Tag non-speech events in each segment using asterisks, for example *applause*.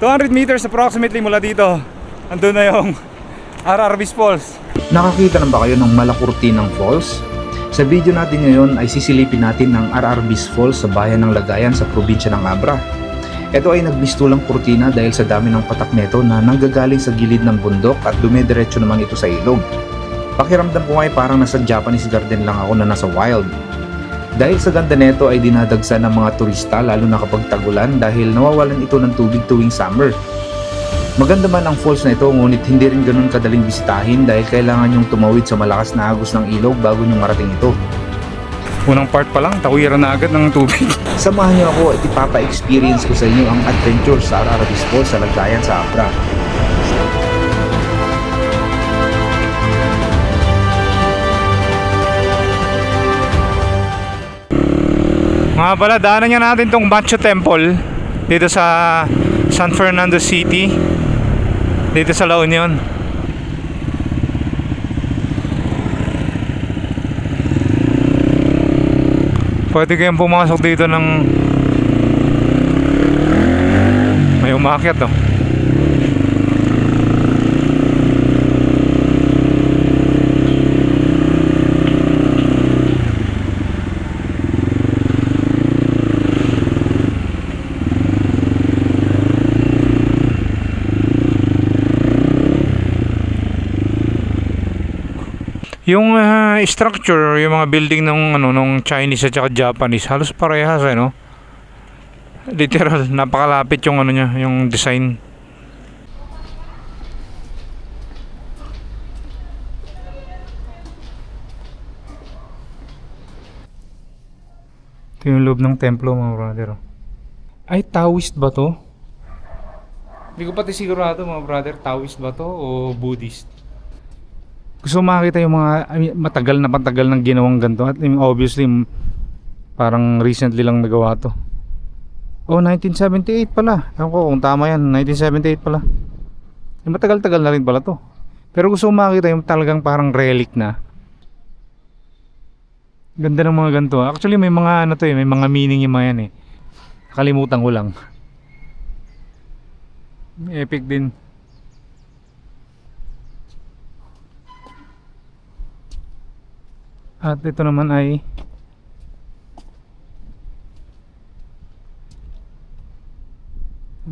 200 meters approximately mula dito. Andun na yung RRB's Falls. Nakakita na ba kayo ng Malakurtinang Falls? Sa video natin ngayon ay sisilipin natin ng RRB's Falls sa bayan ng Lagayan sa probinsya ng Abra. Ito ay nagmistulang kurtina dahil sa dami ng patak neto na nanggagaling sa gilid ng bundok at dumediretso naman ito sa ilog. Pakiramdam ko ay parang nasa Japanese garden lang ako na nasa wild. Dahil sa ganda neto ay dinadagsa ng mga turista lalo na kapag tagulan dahil nawawalan ito ng tubig tuwing summer. Maganda man ang falls na ito ngunit hindi rin ganun kadaling bisitahin dahil kailangan yung tumawid sa malakas na agos ng ilog bago nyo marating ito. Unang part pa lang, tawiran na agad ng tubig. Samahan niyo ako at ipapa-experience ko sa inyo ang adventure sa Ararabis Falls sa Lagayan sa Abra. Mga pala, daanan niya natin tong Machu Temple dito sa San Fernando City. Dito sa La Union. Pwede kayong pumasok dito ng may umakyat oh. Yung ah, structure, yung mga building ng ano nung Chinese at saka Japanese, halos parehas eh, no? Literal, napakalapit yung ano niya, yung design. Ito yung loob ng templo mga brother. oh. Ay, Taoist ba to? Hindi ko pati sigurado mga brother, Taoist ba to o Buddhist? Gusto makita yung mga matagal na patagal ng ginawang ganito at obviously parang recently lang nagawa to. Oh 1978 pala. Ewan ko kung tama yan 1978 pala. Eh, matagal-tagal na rin pala to. Pero gusto makita yung talagang parang relic na. Ganda ng mga ganito actually may mga ano to eh may mga meaning yung mga yan eh. Nakalimutan ko lang. Epic din At ito naman ay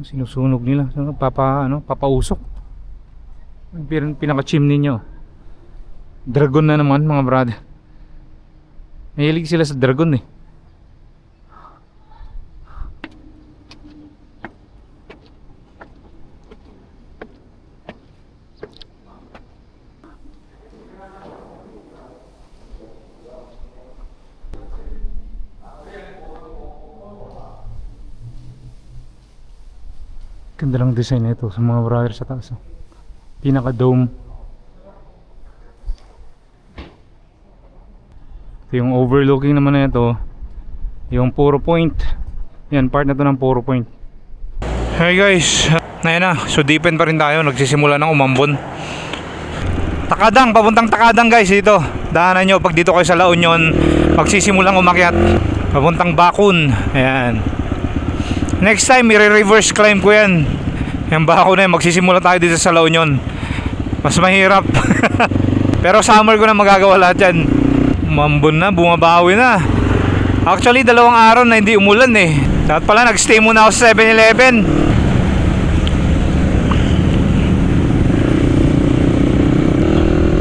sinusunog nila. Papa ano, papausok. Yung pinaka chimney nyo. Dragon na naman mga brother. Mahilig sila sa dragon eh. Design nito sa mga brother sa taas. oh. Pinaka dome. Ito yung overlooking naman na ito. Yung puro point. Yan, part na to ng puro point. Hey guys, ngayon na, so deepen pa rin tayo. Nagsisimula ng umambon. Takadang, papuntang Takadang guys dito. Daanan nyo pag dito kayo sa La Union, magsisimulang umakyat. Papuntang Bakun. Ayan. Next time, i-reverse climb ko yan. Yung bako na yan, magsisimula tayo dito sa La Union. Mas mahirap. *laughs* Pero summer ko na magagawa lahat yan. Umambon na, bumabawi na. Actually, dalawang araw na hindi umulan eh. Dapat pala, nag-stay muna ako sa 7-Eleven.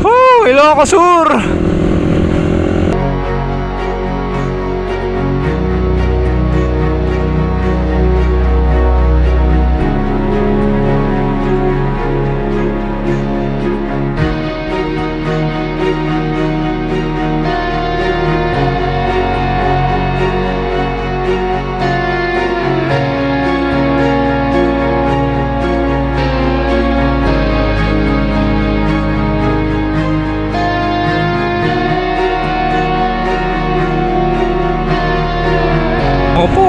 Woo! Ilocos Sur!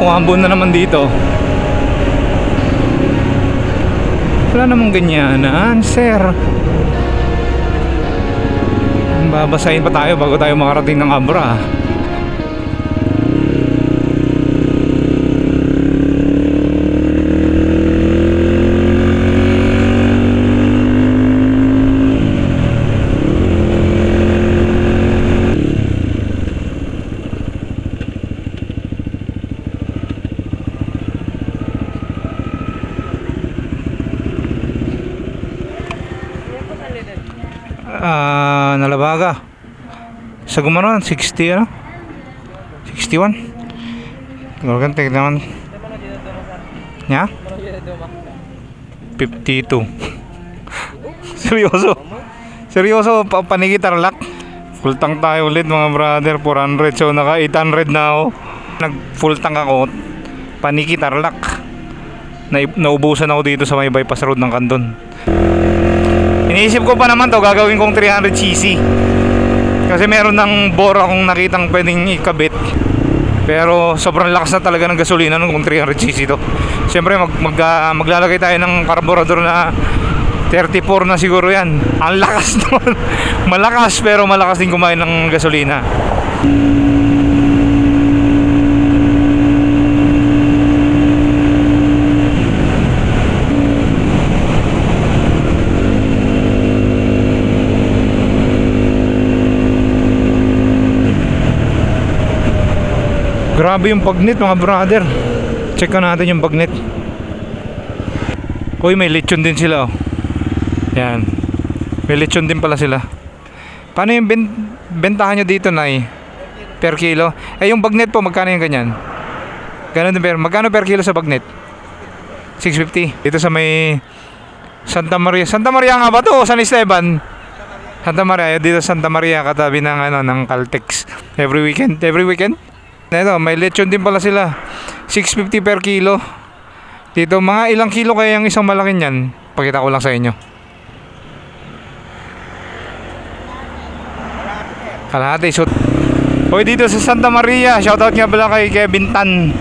Opo, umambon na naman dito. Wala namang ganyanan, sir. Babasahin pa tayo bago tayo makarating ng Abra. ah, Nalabaga. Sa gumanon, 60 ano? 61. Organ, tignan naman. Nya? 52. *laughs* Seryoso. Seryoso, pa panigi tarlak. Full tank tayo ulit mga brother, 400. So naka 800 na ako. Nag full tank ako. Paniki tarlak. Na naubusan ako dito sa may bypass road ng Kandon. Iniisip ko pa naman to, gagawin kong 300cc. Kasi meron ng bora akong nakitang pwedeng ikabit. Pero sobrang lakas na talaga ng gasolina nung kung 300cc to. Siyempre mag, mag, ah, maglalagay tayo ng karburador na 34 na siguro yan. Ang lakas *laughs* naman. malakas pero malakas din kumain ng gasolina. Grabe yung bagnet mga brother. Check natin yung bagnet. Uy, may lechon din sila oh. Yan. May lechon din pala sila. Paano yung ben- bentahan nyo dito, Nay? Per kilo? Eh, yung bagnet po, magkano yung ganyan? Ganun din per. Magkano per kilo sa bagnet? 650. Dito sa may Santa Maria. Santa Maria nga ba to? San Esteban? Santa Maria. Dito sa Santa Maria, katabi ng, ano, ng Caltex. Every weekend. Every weekend? Ito, may lechon din pala sila. 650 per kilo. Dito, mga ilang kilo kaya yung isang malaki niyan? Pakita ko lang sa inyo. Kalahati. So, Hoy dito sa Santa Maria, shoutout nga pala kay Kevin Tan.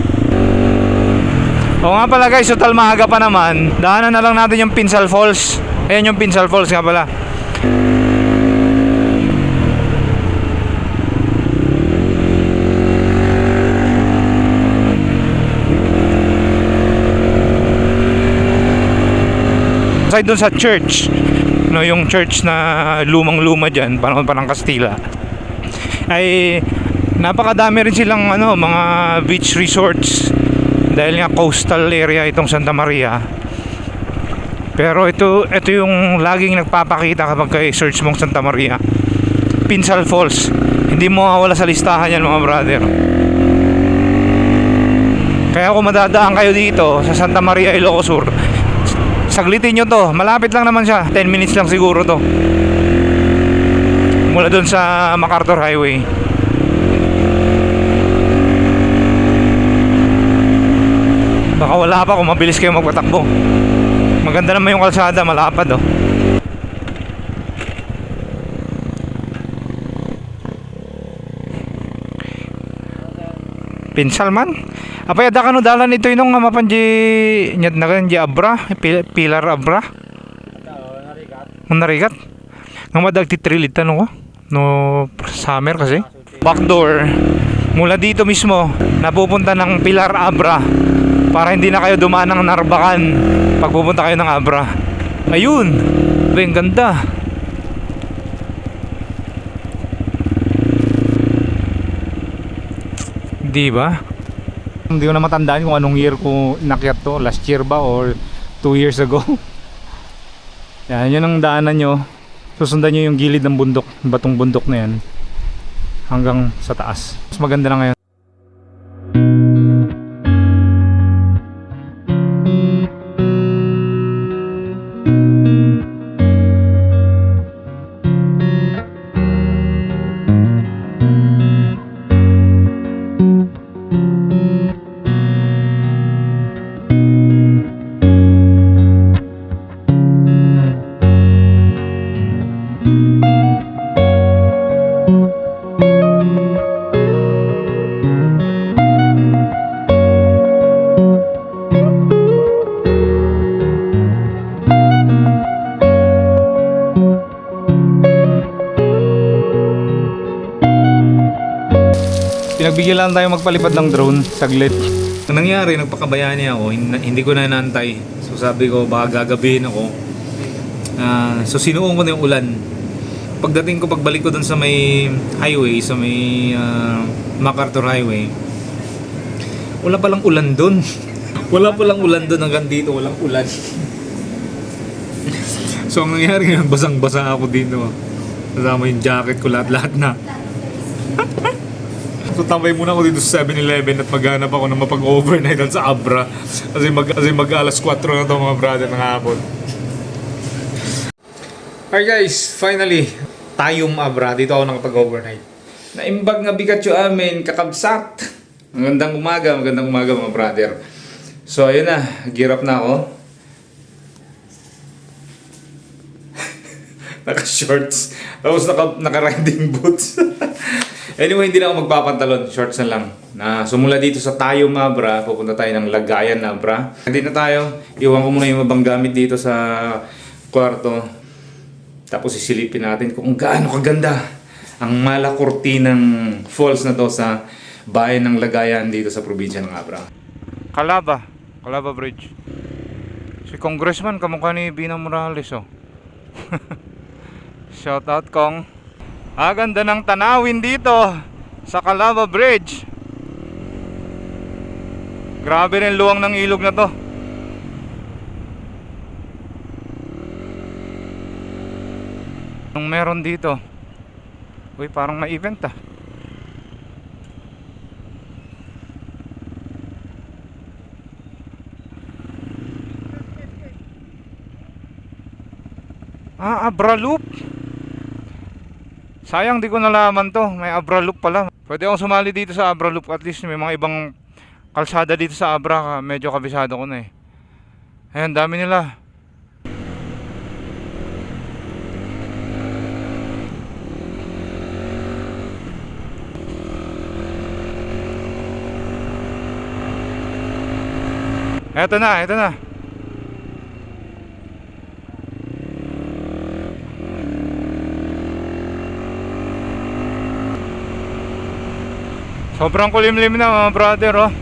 O nga pala guys, total maaga pa naman. Daanan na lang natin yung Pinsal Falls. Ayan yung Pinsal Falls nga pala. Aside dun sa church, no, yung church na lumang-luma dyan, panahon pa ng Kastila, ay napakadami rin silang ano, mga beach resorts dahil nga coastal area itong Santa Maria. Pero ito, ito yung laging nagpapakita kapag kay search mong Santa Maria. Pinsal Falls. Hindi mo mawala sa listahan yan mga brother. Kaya kung madadaan kayo dito sa Santa Maria, Ilocos Sur, saglitin nyo to. Malapit lang naman siya. 10 minutes lang siguro to. Mula dun sa MacArthur Highway. Baka wala pa kung mabilis kayo magpatakbo. Maganda naman yung kalsada, malapad oh. Pinsal man. Apay ada kanu dalan ito inong nga mapanji nyat na kan abra, pil- pilar abra. Manarigat. Nga madag titrilit tanong ko. No summer kasi. Backdoor. Mula dito mismo, napupunta ng Pilar Abra para hindi na kayo dumaan ng Narbacan pag pupunta kayo ng Abra. Ayun! Ba, ang ganda. Di ba? Hindi ko na matandaan kung anong year ko nakyat to. Last year ba or 2 years ago. *laughs* Yan, yun ang daanan nyo. Susundan nyo yung gilid ng bundok, batong bundok na yan. Hanggang sa taas. Mas maganda na ngayon. Lang tayo magpalipad ng drone saglit. Ang nangyari, nagpakabayani ako, hin- hindi ko na nantay. So sabi ko, baka gagabihin ako. Ah, so sinuong ko na yung ulan. Pagdating ko, pagbalik ko dun sa may highway, sa may ah, MacArthur Highway, wala palang ulan dun. *laughs* wala palang ulan dun hanggang dito, walang ulan. *laughs* so ang nangyari, basang-basa ako dito. Kasama yung jacket ko lahat-lahat na. *laughs* so tambay muna ako dito sa 7-Eleven at maghanap ako na mapag-overnight sa Abra. Kasi mag, kasi mag alas 4 na to mga brother ng hapon. Alright guys, finally, tayong Abra. Dito ako nakapag-overnight. Naimbag nga yung amin, kakabsat. Magandang umaga, magandang umaga mga brother. So ayun na, girap na ako. *laughs* Naka-shorts. Tapos naka, naka-riding boots. *laughs* anyway, hindi na ako magpapantalon. Shorts na lang. Na sumula dito sa Tayo Mabra, pupunta tayo ng Lagayan Nabra. Nandito na tayo. Iwan ko muna yung mabang gamit dito sa kwarto. Tapos isilipin natin kung gaano kaganda ang malakurtinang falls na to sa bayan ng Lagayan dito sa probinsya ng Abra. Calaba. Calaba Bridge. Si Congressman kamukha ni Bina Morales oh. *laughs* Shout out Kong. Ah, ganda ng tanawin dito sa Calaba Bridge. Grabe rin luwang ng ilog na to. Anong meron dito? Uy, parang may event ah. Ah, Abra Loop. Sayang di ko nalaman to. May Abra Loop pala. Pwede akong sumali dito sa Abra Loop. At least may mga ibang kalsada dito sa Abra. Medyo kabisado ko na eh. Ayan, dami nila. Eto na, eto na. Sobrang kulimlim na mga brother oh.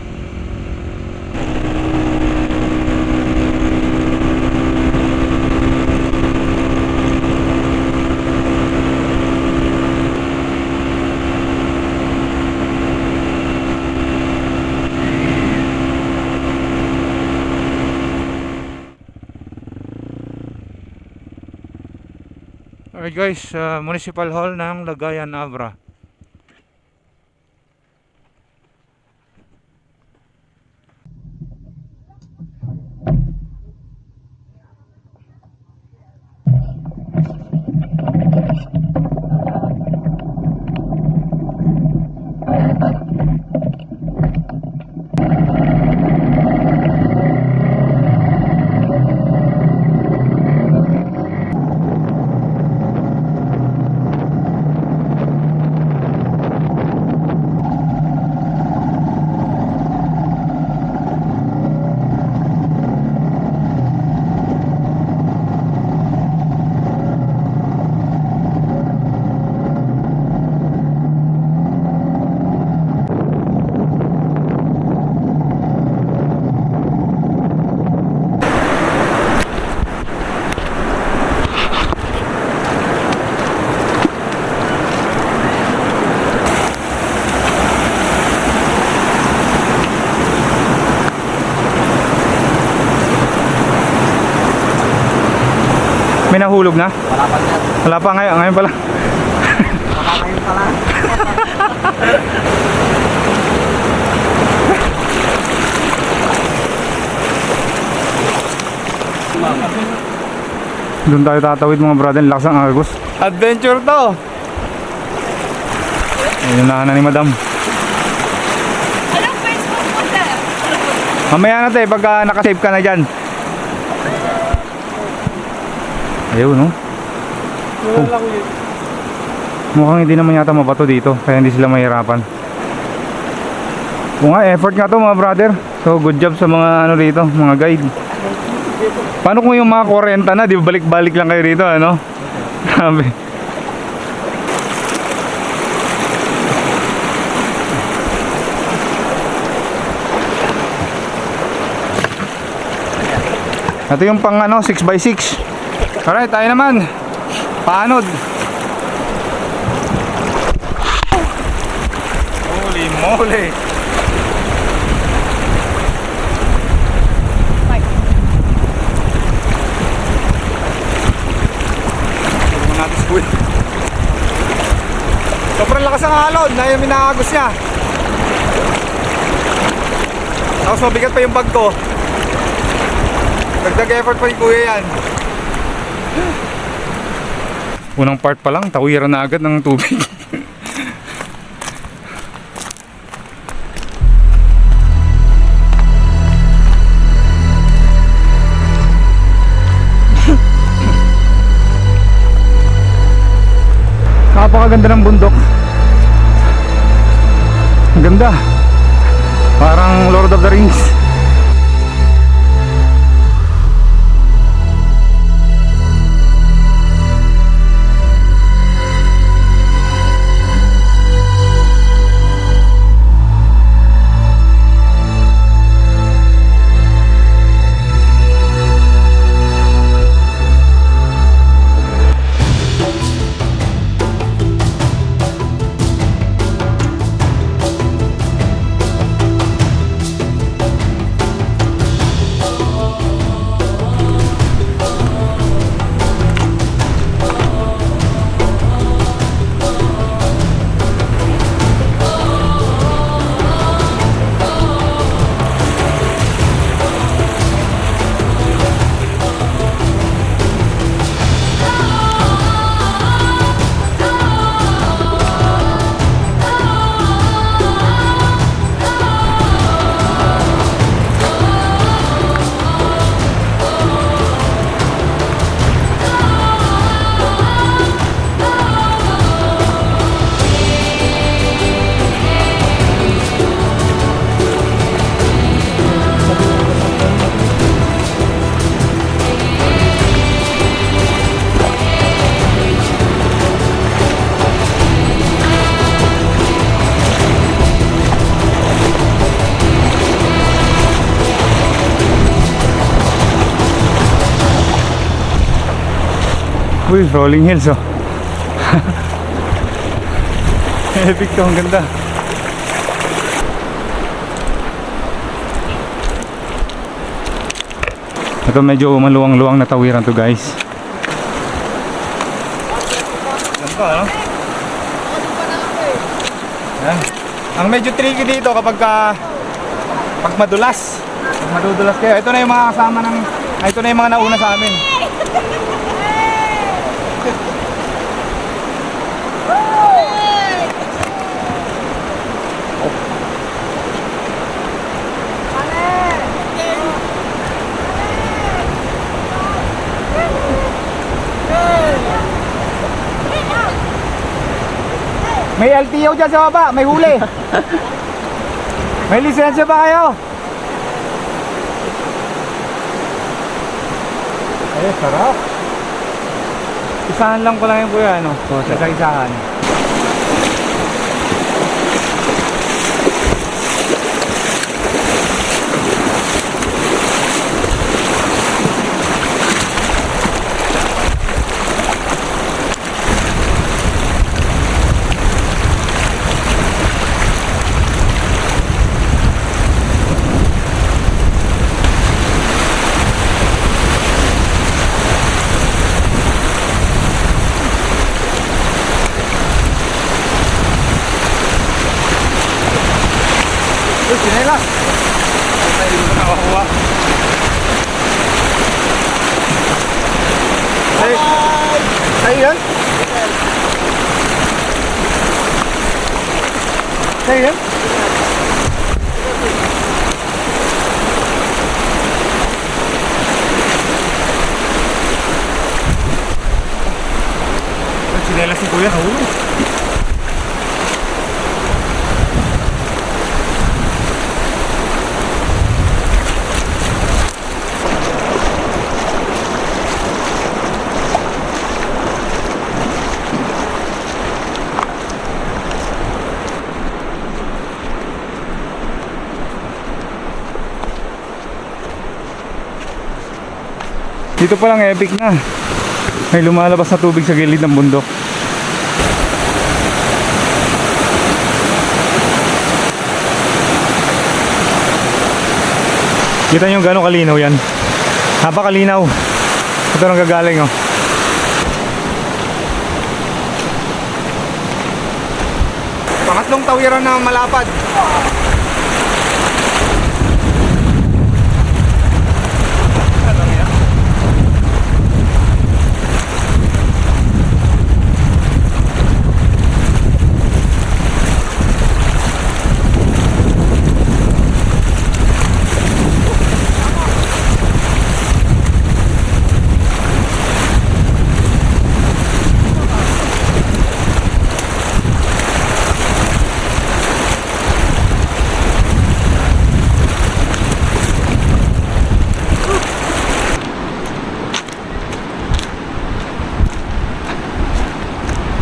Alright guys, uh, Municipal Hall ng Lagayan, Abra. Nahulog na? Wala pa niya. Wala pa ngayon, ngayon pala. Baka kayo pala. Doon tayo tatawid mga brother, lakas ang agos. Adventure to! Ayun na na ni madam. Sir? Mamaya na tayo, pagka nakasave ka na dyan. Ayun, no? Oh. Mukhang hindi naman yata mabato dito, kaya hindi sila mahirapan. Oo nga, effort nga to mga brother. So, good job sa mga ano dito, mga guide. Paano kung yung mga 40 na, di ba balik-balik lang kayo dito, ano? *laughs* Grabe. Ito yung pang ano, 6x6. Alright, tayo naman. Paanod. Holy moly. Sobrang lakas ng alon na yung minaagos niya. Tapos mabigat pa yung bag ko. Dagdag effort pa yung kuya yan. Unang part pa lang, tawiran na agad ng tubig. Napakaganda ng bundok. Ang ganda. Parang Lord of the Rings. Uy, rolling hills oh. *laughs* Epic to, ang ganda. Ito medyo maluwang-luwang na tawiran to guys. Ganda, ano? Yan. Ang medyo tricky dito kapag ka, pag madulas. Pag madudulas kayo. Ito na yung mga kasama ng... ah, Ito na yung mga nauna sa amin. *laughs* May LTO dyan sa baba, may huli. may lisensya ba kayo? Ay, sarap. Isahan lang ko lang yung kuya, ano? Isa-isahan. Uy, sinelas! Ay, hindi ko nakakuha. Ay, ay yan? Ay yan? Sinelas si kuya, nahulog. Dito pa lang epic na. May lumalabas na tubig sa gilid ng bundok. Kita nyo gano'ng kalinaw yan. Napakalinaw. Ito nang gagaling oh. Pangatlong tawiran na malapad.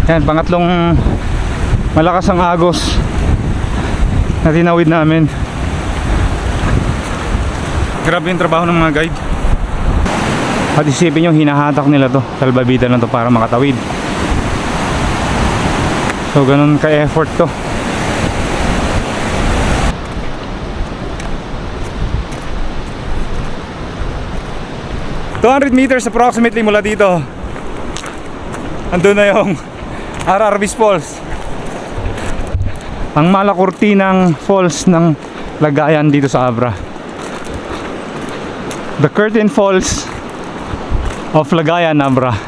Yan, pangatlong malakas ang agos na tinawid namin. Grabe yung trabaho ng mga guide. At isipin nyo, hinahatak nila to. Salbabitan na to para makatawid. So, ganun ka-effort to. ...200 meters approximately mula dito. Andun na yung RRB's Falls. Ang malakurtinang falls ng lagayan dito sa Abra. The Curtain Falls of Lagayan, Abra. *laughs*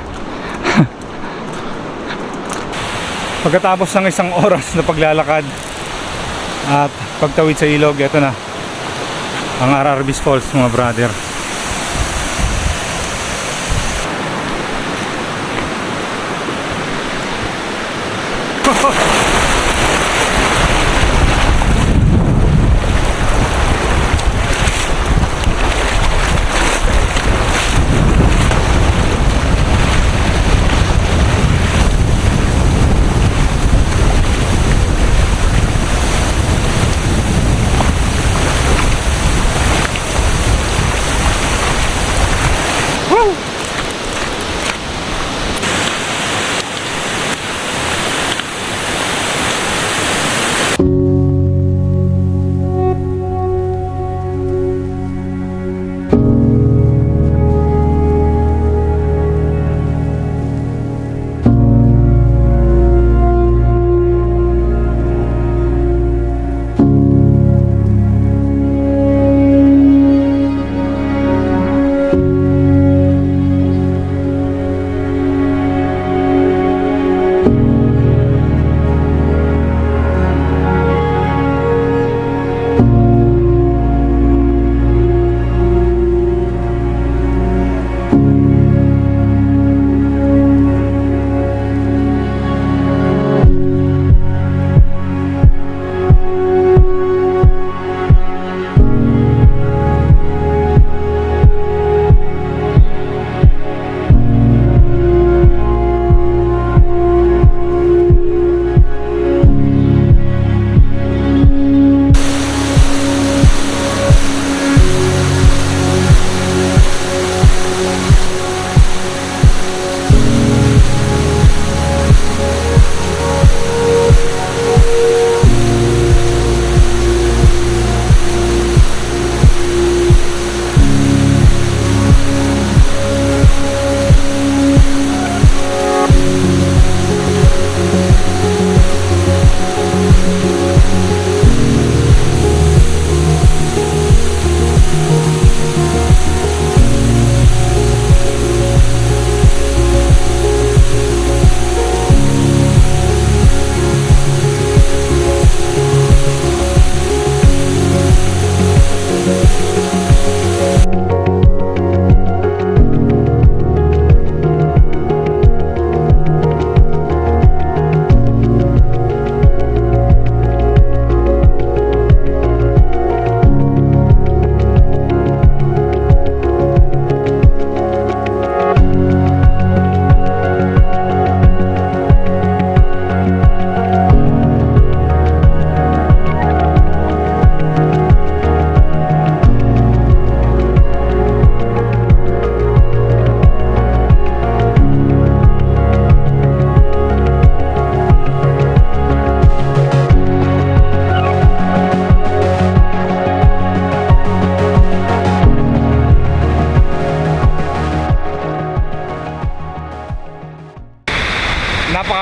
Pagkatapos ng isang oras na paglalakad at pagtawid sa ilog, ito na ang RRB's Falls mga brother.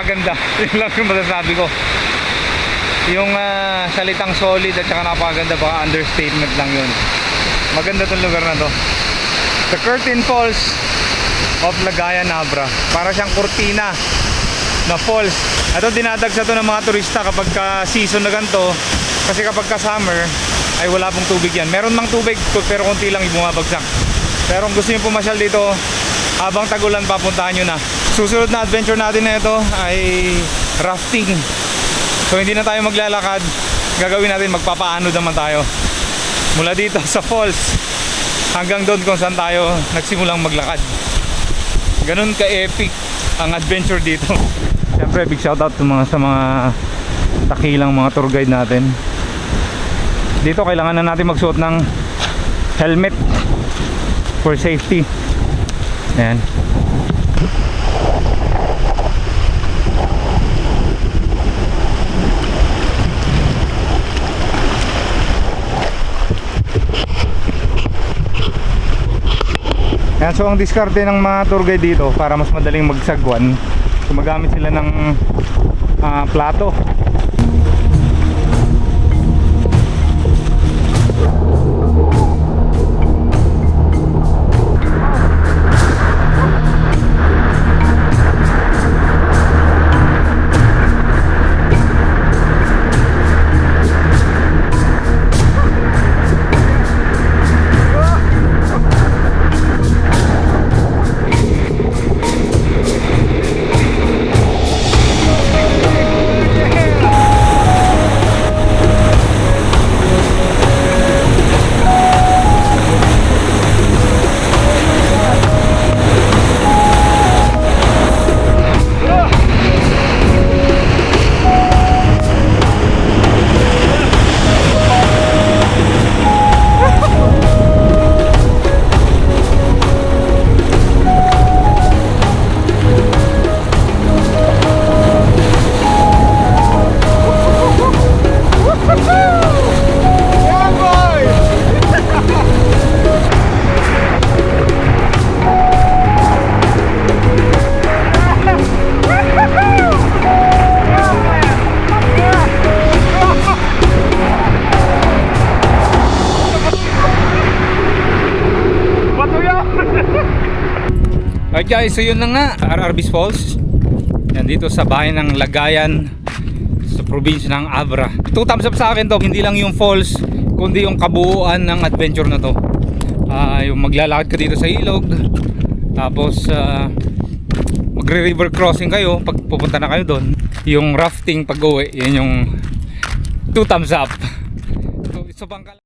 Napakaganda. *laughs* Yun lang yung masasabi ko. yung ah, salitang solid at saka napakaganda baka understatement lang yun. Maganda tong lugar na to. The curtain falls of Lagayan Abra. Para siyang kurtina na falls. Ito dinadagsa to ng mga turista kapag ka season na ganito. Kasi kapag ka summer ay wala pong tubig yan. Meron mang tubig pero konti lang yung bumabagsak. Pero kung gusto nyo pumasyal dito habang tagulan papuntahan nyo na susunod na adventure natin na ito ay rafting. So hindi na tayo maglalakad. Gagawin natin magpapaano naman tayo. Mula dito *laughs* sa falls hanggang doon kung saan tayo nagsimulang maglakad. Ganun ka-epic ang adventure dito. *laughs* Siyempre big shoutout sa mga, sa mga takilang mga tour guide natin. Dito kailangan na natin magsuot ng helmet for safety. Ayan. Yan, so ang diskarte ng mga tour guide dito para mas madaling magsagwan, gumagamit sila ng ah, plato. Alright guys, so yun na nga, RRB's Falls. Yan sa bayan ng Lagayan sa probinsya ng Abra. Two thumbs up sa akin to, hindi lang yung falls, kundi yung kabuuan ng adventure na to. Ah, yung maglalakad ka dito sa ilog, tapos ah, magre-river crossing kayo pag pupunta na kayo doon. Yung rafting pag uwi, yan yung two thumbs up. So, isa pang kal-